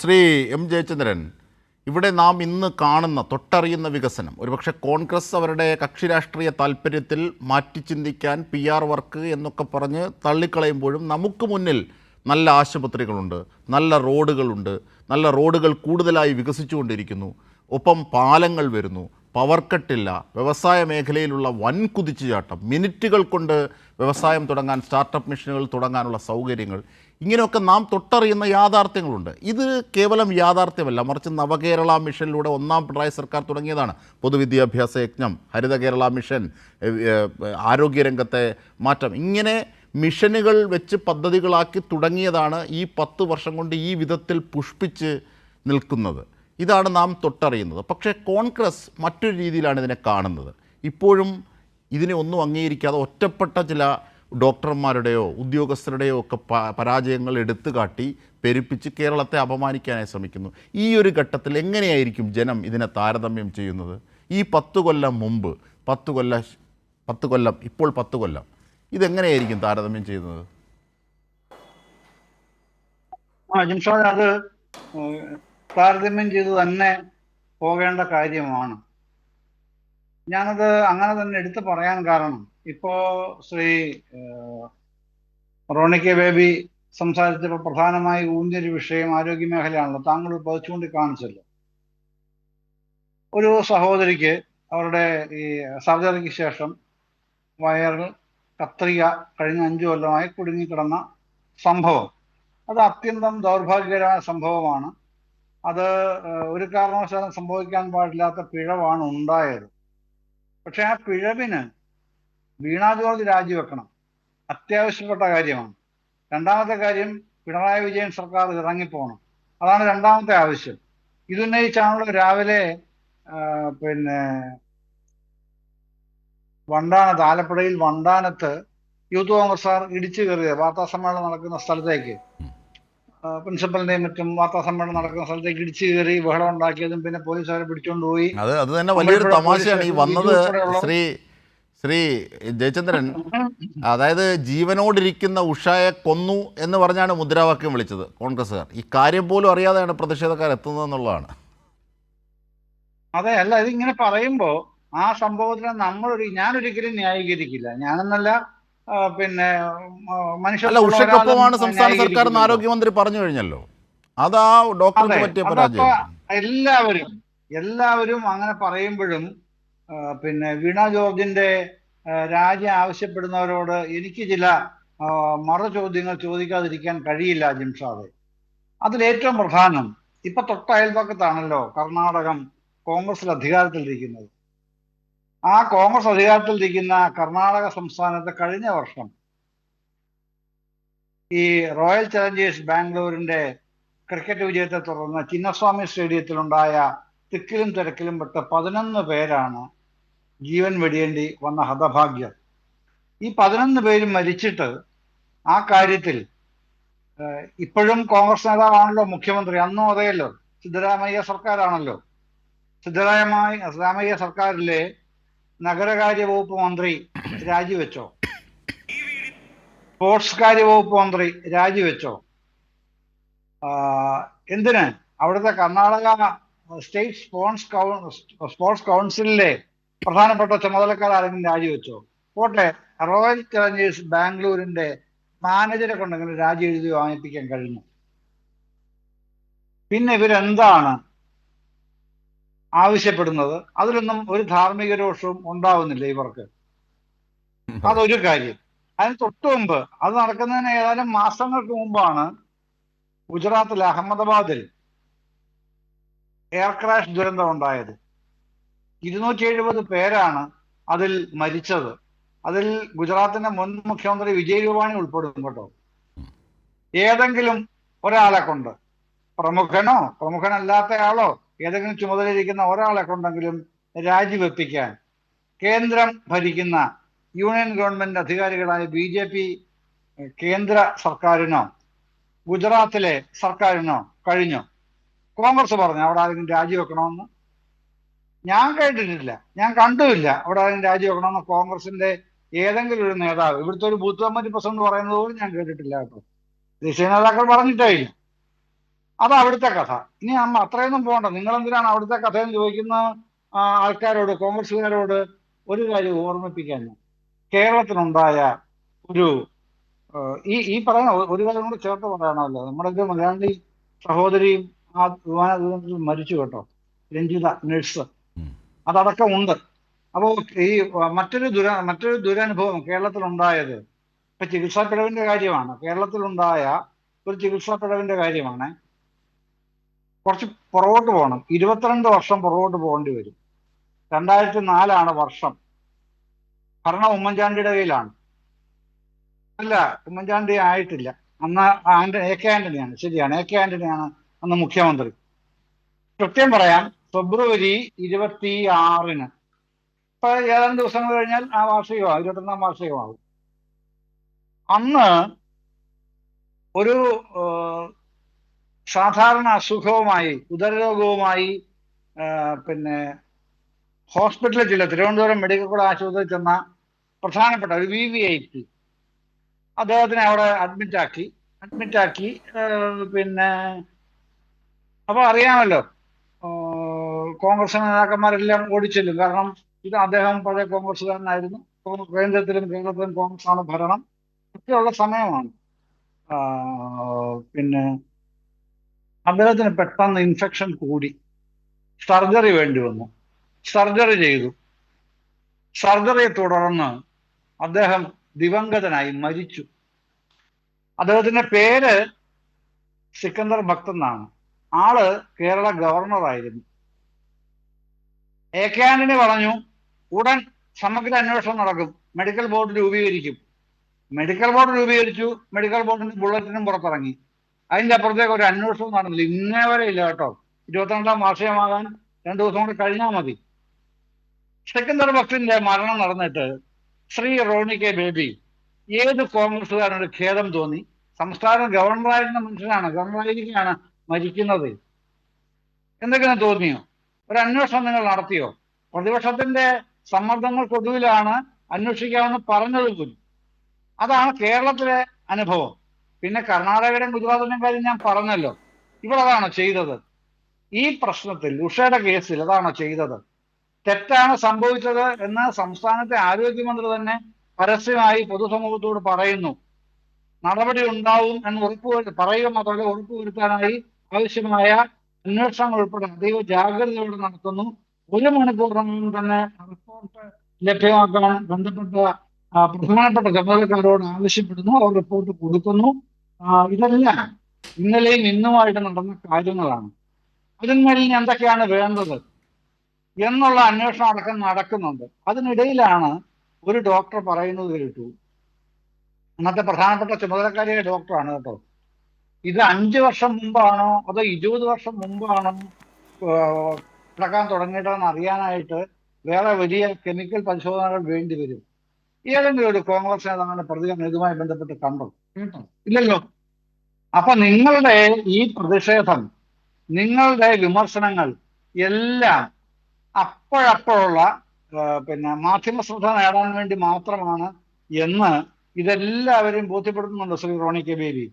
Shri M Jayachandran ഇവിടെ നാം ഇന്ന് കാണുന്ന തൊട്ടറിയുന്ന വികസനം. ഒരുപക്ഷെ കോൺഗ്രസ് അവരുടെ കക്ഷി രാഷ്ട്രീയ താല്പര്യത്തിൽ മാറ്റി ചിന്തിക്കാൻ പി ആർ വർക്ക് എന്നൊക്കെ പറഞ്ഞ് തള്ളിക്കളയുമ്പോഴും നമുക്ക് മുന്നിൽ നല്ല ആശുപത്രികളുണ്ട് നല്ല റോഡുകളുണ്ട് നല്ല റോഡുകൾ കൂടുതലായി വികസിച്ചുകൊണ്ടിരിക്കുന്നു. ഒപ്പം പാലങ്ങൾ വരുന്നു പവർ കട്ടില്ല വ്യവസായ മേഖലയിലുള്ള വൻ കുതിച്ചുചാട്ടം മിനിറ്റുകൾ കൊണ്ട് വ്യവസായം തുടങ്ങാൻ സ്റ്റാർട്ടപ്പ് മിഷനുകൾ തുടങ്ങാനുള്ള സൗകര്യങ്ങൾ. ഇങ്ങനെയൊക്കെ നാം തൊട്ടറിയുന്ന യാഥാർത്ഥ്യങ്ങളുണ്ട്. ഇത് കേവലം യാഥാർത്ഥ്യമല്ല. മറിച്ച് നവകേരള മിഷനിലൂടെ ഒന്നാം പിണറായി സർക്കാർ തുടങ്ങിയതാണ്. പൊതുവിദ്യാഭ്യാസ യജ്ഞം ഹരിത കേരള മിഷൻ ആരോഗ്യരംഗത്തെ മാറ്റം. ഇങ്ങനെ മിഷനുകൾ വെച്ച് പദ്ധതികളാക്കി തുടങ്ങിയതാണ് ഈ പത്ത് വർഷം കൊണ്ട് ഈ വിധത്തിൽ പുഷ്പിച്ച് നിൽക്കുന്നത്. ഇതാണ് നാം തൊട്ടറിയുന്നത്. പക്ഷേ കോൺഗ്രസ് മറ്റൊരു രീതിയിലാണ് ഇതിനെ കാണുന്നത്. ഇപ്പോഴും ഇതിനെ ഒന്നും അംഗീകരിക്കാതെ ഒറ്റപ്പെട്ട ചില ഡോക്ടർമാരുടെയോ ഉദ്യോഗസ്ഥരുടെയോ ഒക്കെ പരാജയങ്ങൾ എടുത്തു കാട്ടി പെരുപ്പിച്ച് കേരളത്തെ അപമാനിക്കാനായി ശ്രമിക്കുന്നു. ഈ ഒരു ഘട്ടത്തിൽ എങ്ങനെയായിരിക്കും ജനം ഇതിനെ താരതമ്യം ചെയ്യുന്നത്? ഈ പത്ത് കൊല്ലം മുമ്പ് പത്ത് കൊല്ല പത്ത് കൊല്ലം ഇപ്പോൾ പത്ത് കൊല്ലം ഇതെങ്ങനെയായിരിക്കും താരതമ്യം ചെയ്യുന്നത്? ആ അത് താരതമ്യം ചെയ്ത് തന്നെ പോകേണ്ട കാര്യമാണ്. ഞാനത് അങ്ങനെ തന്നെ എടുത്തു പറയാൻ കാരണം ഇപ്പോ ശ്രീ റോണിക്ക ബേബി സംസാരിച്ചപ്പോൾ പ്രധാനമായി ഊന്നിയൊരു വിഷയം ആരോഗ്യ മേഖലയാണല്ലോ താങ്കൾ പതിച്ചുകൊണ്ടി കാണിച്ചല്ലോ ഒരു സഹോദരിക്ക് അവരുടെ ഈ സർജറിക്ക് ശേഷം വയറിൽ കത്രിക കഴിഞ്ഞ അഞ്ചു കൊല്ലമായി കുടുങ്ങിക്കിടന്ന സംഭവം. അത് അത്യന്തം ദൗർഭാഗ്യകരമായ സംഭവമാണ്. അത് ഒരു കാരണവശാലും സംഭവിക്കാൻ പാടില്ലാത്ത പിഴവാണ് ഉണ്ടായത്. പക്ഷെ ആ പിഴവിന് വീണാ ജോർജ് രാജിവെക്കണം. അത്യാവശ്യപ്പെട്ട കാര്യമാണ്. രണ്ടാമത്തെ കാര്യം പിണറായി വിജയൻ സർക്കാർ ഇറങ്ങിപ്പോകണം. അതാണ് രണ്ടാമത്തെ ആവശ്യം. ഇതുന്നയിച്ചാണല്ലോ രാവിലെ പിന്നെ വണ്ടാനത്ത് ആലപ്പുഴയിൽ വണ്ടാനത്ത് യൂത്ത് കോൺഗ്രസ്സുകാർ ഇടിച്ചു കയറിയത് വാർത്താ സമ്മേളനം നടക്കുന്ന സ്ഥലത്തേക്ക്. പ്രിൻസിപ്പലിന്റെയും മറ്റും വാർത്താ സമ്മേളനം നടക്കുന്ന സ്ഥലത്തേക്ക് ഇടിച്ചു കയറി ബഹളം ഉണ്ടാക്കിയതും പിന്നെ പോലീസുകാരെ പിടിച്ചുകൊണ്ട് പോയി. അത് അത് തന്നെ വലിയൊരു തമാശയാണ്. ഈ വന്നത് ശ്രീ ശ്രീ ജയചന്ദ്രൻ അതായത് ജീവനോടിരിക്കുന്ന ഉഷയെ കൊന്നു എന്ന് പറഞ്ഞാണ് മുദ്രാവാക്യം വിളിച്ചത് കോൺഗ്രസ്സുകാർ. ഈ കാര്യം പോലും അറിയാതെയാണ് പ്രതിഷേധക്കാർ എത്തുന്നത് എന്നുള്ളതാണ്. അതെ അല്ല ഇതിങ്ങനെ പറയുമ്പോൾ ആ സംഭവത്തിനെ നമ്മളൊരു ഞാനൊരിക്കലും ന്യായീകരിക്കില്ല. ഞാനെന്നല്ല പിന്നെ മനുഷ്യ ഉഷക്കൊപ്പമാണ് ഉഷയ്ക്കൊപ്പമാണ് സംസ്ഥാന സർക്കാർ എന്ന്. ആരോഗ്യമന്ത്രി പറഞ്ഞു കഴിഞ്ഞല്ലോ. അതാ ഡോക്ടർക്ക് പറ്റിയ പരാജയം. എല്ലാവരും എല്ലാവരും അങ്ങനെ പറയുമ്പോഴും പിന്നെ വീണ ജോർജിന്റെ രാജ്യം രാജി ആവശ്യപ്പെടുന്നവരോട് എനിക്ക് ചില മറു ചോദ്യങ്ങൾ ചോദിക്കാതിരിക്കാൻ കഴിയില്ല ജിംഷാദെ അതിലേറ്റവും പ്രധാനം ഇപ്പൊ തൊട്ട അയൽപക്കത്താണല്ലോ കർണാടകം കോൺഗ്രസിൽ അധികാരത്തിലിരിക്കുന്നത്. ആ കോൺഗ്രസ് അധികാരത്തിലിരിക്കുന്ന കർണാടക സംസ്ഥാനത്ത് കഴിഞ്ഞ വർഷം ഈ റോയൽ ചലഞ്ചേഴ്സ് ബാംഗ്ലൂരിന്റെ ക്രിക്കറ്റ് വിജയത്തെ തുടർന്ന് ചിന്നസ്വാമി സ്റ്റേഡിയത്തിലുണ്ടായ തിക്കിലും തിരക്കിലും പെട്ട് പതിനൊന്ന് പേരാണ് ജീവൻ വെടിയേണ്ടി വന്ന ഹതഭാഗ്യം. ഈ പതിനൊന്ന് പേരും മരിച്ചിട്ട് ആ കാര്യത്തിൽ ഇപ്പോഴും കോൺഗ്രസ് നേതാവാണല്ലോ മുഖ്യമന്ത്രി. അന്നും അതേയല്ലോ. സിദ്ധരാമയ്യ സർക്കാരാണല്ലോ. സിദ്ധരാമയ്യ സിദ്ധരാമയ്യ സർക്കാരിലെ നഗരകാര്യ വകുപ്പ് മന്ത്രി രാജിവെച്ചോ? സ്പോർട്സ് കാര്യ വകുപ്പ് മന്ത്രി രാജിവെച്ചോ? എന്തിന്? അവിടുത്തെ കർണാടക സ്റ്റേറ്റ് സ്പോർട്സ് സ്പോർട്സ് കൗൺസിലിലെ പ്രധാനപ്പെട്ട ചുമതലക്കാർ ആരെങ്കിലും രാജിവെച്ചോ? പോട്ടെ റോയൽ ചലഞ്ചേഴ്സ് ബാംഗ്ലൂരിന്റെ മാനേജരെ കൊണ്ടെങ്കിലും രാജി എഴുതി വാങ്ങിപ്പിക്കാൻ കഴിഞ്ഞു? പിന്നെ ഇവരെന്താണ് ആവശ്യപ്പെടുന്നത്. അതിലൊന്നും ഒരു ധാർമ്മിക രോഷവും ഉണ്ടാവുന്നില്ല ഇവർക്ക്. അതൊരു കാര്യം. അതിന് തൊട്ടു മുമ്പ് അത് നടക്കുന്നതിന് ഏതാനും മാസങ്ങൾക്ക് മുമ്പാണ് ഗുജറാത്തിലെ അഹമ്മദാബാദിൽ എയർ ക്രാഷ് ദുരന്തം ഉണ്ടായത്. ഇരുന്നൂറ്റി എഴുപത് പേരാണ് അതിൽ മരിച്ചത്. അതിൽ ഗുജറാത്തിന്റെ മുൻ മുഖ്യമന്ത്രി വിജയ് രൂപാണി ഉൾപ്പെടും കേട്ടോ. ഏതെങ്കിലും ഒരാളെ കൊണ്ട്. പ്രമുഖനോ പ്രമുഖനല്ലാത്തയാളോ ഏതെങ്കിലും ചുമതലയിരിക്കുന്ന ഒരാളെ കൊണ്ടെങ്കിലും രാജിവെപ്പിക്കാൻ കേന്ദ്രം ഭരിക്കുന്ന യൂണിയൻ ഗവൺമെന്റ് അധികാരികളായ ബി ജെ പി കേന്ദ്ര സർക്കാരിനോ ഗുജറാത്തിലെ സർക്കാരിനോ കഴിഞ്ഞു? കോൺഗ്രസ് പറഞ്ഞു അവിടെ ആരെങ്കിലും രാജിവെക്കണമെന്ന്. ഞാൻ കേട്ടിട്ടില്ല. ഞാൻ കണ്ടുമില്ല അവിടെ ആരെങ്കിലും രാജിവെക്കണമെന്ന് കോൺഗ്രസിന്റെ ഏതെങ്കിലും ഒരു നേതാവ്. ഇവിടുത്തെ ഒരു ബൂത്ത് കമ്മിറ്റി പ്രസിഡന്റ് പറയുന്നത് പോലും ഞാൻ കേട്ടിട്ടില്ല കേട്ടോ. ദേശീയ നേതാക്കൾ പറഞ്ഞിട്ടേ ഇല്ല. അത് അവിടുത്തെ കഥ. ഇനി നമ്മൾ അത്രയൊന്നും പോകണ്ട നിങ്ങൾ എന്തിനാണ് അവിടുത്തെ കഥയെന്ന് ചോദിക്കുന്ന ആൾക്കാരോട് കോൺഗ്രസ്സുകാരോട് ഒരു കാര്യം ഓർമ്മിപ്പിക്കാൻ കേരളത്തിനുണ്ടായ ഒരു ഈ ഈ പറയുന്ന ഒരു കാര്യം കൂടെ ചേർത്ത് പറയണമല്ലോ നമ്മുടെ ഒരു മലയാളി സഹോദരിയും ആ വിമാന ദുരന്തത്തിൽ മരിച്ചു കേട്ടോ. രഞ്ജിത നഴ്സ്. അതടക്കം ഉണ്ട്. അപ്പോൾ ഈ മറ്റൊരു ദുര മറ്റൊരു ദുരനുഭവം കേരളത്തിലുണ്ടായത് ഇപ്പൊ ചികിത്സാ പിഴവിന്റെ കാര്യമാണ്. കേരളത്തിലുണ്ടായ ഒരു ചികിത്സാ പിഴവിന്റെ കാര്യമാണ്. കുറച്ച് പുറകോട്ട് പോകണം. ഇരുപത്തിരണ്ട് വർഷം പുറകോട്ട് പോകേണ്ടി വരും. രണ്ടായിരത്തി നാലാണ് വർഷം. ഭരണം ഉമ്മൻചാണ്ടിയുടെ കയ്യിലാണ്. അല്ല ഉമ്മൻചാണ്ടി ആയിട്ടില്ല. അന്ന് ആന്റണി എ കെ ആന്റണിയാണ്. ശരിയാണ് എ കെ ആന്റണിയാണ് അന്ന് മുഖ്യമന്ത്രി. കൃത്യം പറയാം ഫെബ്രുവരി ഇരുപത്തി ആറിന് ഇപ്പൊ ഏതാനും ദിവസങ്ങൾ കഴിഞ്ഞാൽ ആ വാർഷികമാകും ഇരുപത്തൊന്നാം വാർഷികമാകും അന്ന് ഒരു സാധാരണ അസുഖവുമായി ഉദരരോഗവുമായി പിന്നെ ഹോസ്പിറ്റലിൽ ചില തിരുവനന്തപുരം മെഡിക്കൽ കോളേജ് ആശുപത്രിയിൽ ചെന്ന പ്രധാനപ്പെട്ട ഒരു വി വി ഐ പി അദ്ദേഹത്തിനെ അവിടെ അഡ്മിറ്റാക്കി അഡ്മിറ്റാക്കി പിന്നെ അപ്പൊ അറിയാമല്ലോ കോൺഗ്രസ് നേതാക്കന്മാരെല്ലാം ഓടിച്ചെല്ലും. കാരണം ഇത് അദ്ദേഹം പഴയ കോൺഗ്രസ്സുകാരനായിരുന്നു. കേന്ദ്രത്തിലും കേരളത്തിലും കോൺഗ്രസ് ആണ് ഭരണം. ഒക്കെയുള്ള സമയമാണ്. പിന്നെ അദ്ദേഹത്തിന് പെട്ടെന്ന് ഇൻഫെക്ഷൻ കൂടി. സർജറി വേണ്ടി വന്നു. സർജറി ചെയ്തു. സർജറിയെ തുടർന്ന് അദ്ദേഹം ദിവംഗതനായി മരിച്ചു. അദ്ദേഹത്തിന്റെ പേര് സിക്കന്ദർ ഭക്ത് എന്നാണ് ആൾ കേരള ഗവർണറായിരുന്നു എ കെ ആന്റണി പറഞ്ഞു ഉടൻ സമഗ്ര അന്വേഷണം നടക്കും. മെഡിക്കൽ ബോർഡ് രൂപീകരിക്കും. മെഡിക്കൽ ബോർഡ് രൂപീകരിച്ചു. മെഡിക്കൽ ബോർഡിന്റെ ബുള്ളറ്റിനും പുറത്തിറങ്ങി. അതിന്റെ അപ്പുറത്തേക്ക് ഒരു അന്വേഷണം നടന്നില്ല. ഇന്നേ വരെ ഇല്ല കേട്ടോ. ഇരുപത്തിരണ്ടാം വാർഷികമാകാൻ രണ്ടു ദിവസം കൂടി കഴിഞ്ഞാൽ മതി. സെക്കൻഡർ ഭക്തിന്റെ മരണം നടന്നിട്ട് ശ്രീ റോണി കെ ബേബി ഏത് കോൺഗ്രസ്സുകാരനൊരു ഖേദം തോന്നി? സംസ്ഥാന ഗവർണറായിരുന്ന മനുഷ്യനാണ് ഗവർണറായിരിക്കുകയാണ് മരിക്കുന്നത്. എന്തെങ്കിലും തോന്നിയോ? ഒരു അന്വേഷണം നിങ്ങൾ നടത്തിയോ? പ്രതിപക്ഷത്തിന്റെ സമ്മർദ്ദങ്ങൾക്കൊടുവിലാണ് അന്വേഷിക്കാമെന്ന് പറഞ്ഞത് പോലും. അതാണ് കേരളത്തിലെ അനുഭവം. പിന്നെ കർണാടകയുടെയും ഗുജറാത്തിന്റെയും കാര്യം ഞാൻ പറഞ്ഞല്ലോ. ഇവളതാണോ ചെയ്തത്? ഈ പ്രശ്നത്തിൽ ഉഷയുടെ കേസിൽ അതാണോ ചെയ്തത്? തെറ്റാണ് സംഭവിച്ചത് എന്ന് സംസ്ഥാനത്തെ ആരോഗ്യമന്ത്രി തന്നെ പരസ്യമായി പൊതുസമൂഹത്തോട് പറയുന്നു. നടപടി ഉണ്ടാവും എന്ന് ഉറപ്പ് പറയുക മാത്രമല്ല ഉറപ്പുവരുത്താനായി ആവശ്യമായ അന്വേഷണങ്ങൾ ഉൾപ്പെടെ അതീവ ജാഗ്രതയോടെ നടത്തുന്നു. ഒരു മണിക്കൂറിനകം തന്നെ റിപ്പോർട്ട് ലഭ്യമാക്കാൻ ബന്ധപ്പെട്ട പ്രധാനപ്പെട്ട ചുമതലക്കാരോട് ആവശ്യപ്പെടുന്നു. അവർ റിപ്പോർട്ട് കൊടുക്കുന്നു. ഇതെല്ലാം ഇന്നലെയും ഇന്നുമായിട്ട് നടന്ന കാര്യങ്ങളാണ്. അതിന്മേലിൽ ഇനി എന്തൊക്കെയാണ് വേണ്ടത് എന്നുള്ള അന്വേഷണം അടക്കം നടക്കുന്നുണ്ട്. അതിനിടയിലാണ് ഒരു ഡോക്ടർ പറയുന്നത് കേട്ടു. അന്നത്തെ പ്രധാനപ്പെട്ട ചുമതലക്കാരിയായ ഡോക്ടറാണ് കേട്ടോ. ഇത് അഞ്ച് വർഷം മുമ്പാണോ അതോ ഇരുപത് വർഷം മുമ്പാണോ കിടക്കാൻ തുടങ്ങിയിട്ടെന്ന് അറിയാനായിട്ട് വേറെ വലിയ കെമിക്കൽ പരിശോധനകൾ വേണ്ടി വരും. ഏതെങ്കിലും ഒരു കോൺഗ്രസ് നേതാവിന്റെ പ്രതികരണം ഇതുമായി ബന്ധപ്പെട്ട് കണ്ടോ? കേട്ടോ ഇല്ലല്ലോ. അപ്പൊ നിങ്ങളുടെ ഈ പ്രതിഷേധം നിങ്ങളുടെ വിമർശനങ്ങൾ എല്ലാം അപ്പോഴപ്പോഴുള്ള പിന്നെ മാധ്യമ ശ്രദ്ധ നേടാൻ വേണ്ടി മാത്രമാണ് എന്ന് ഇതെല്ലാവരും ബോധ്യപ്പെടുത്തുന്നുണ്ട് ശ്രീ റോണി കെ ബേബി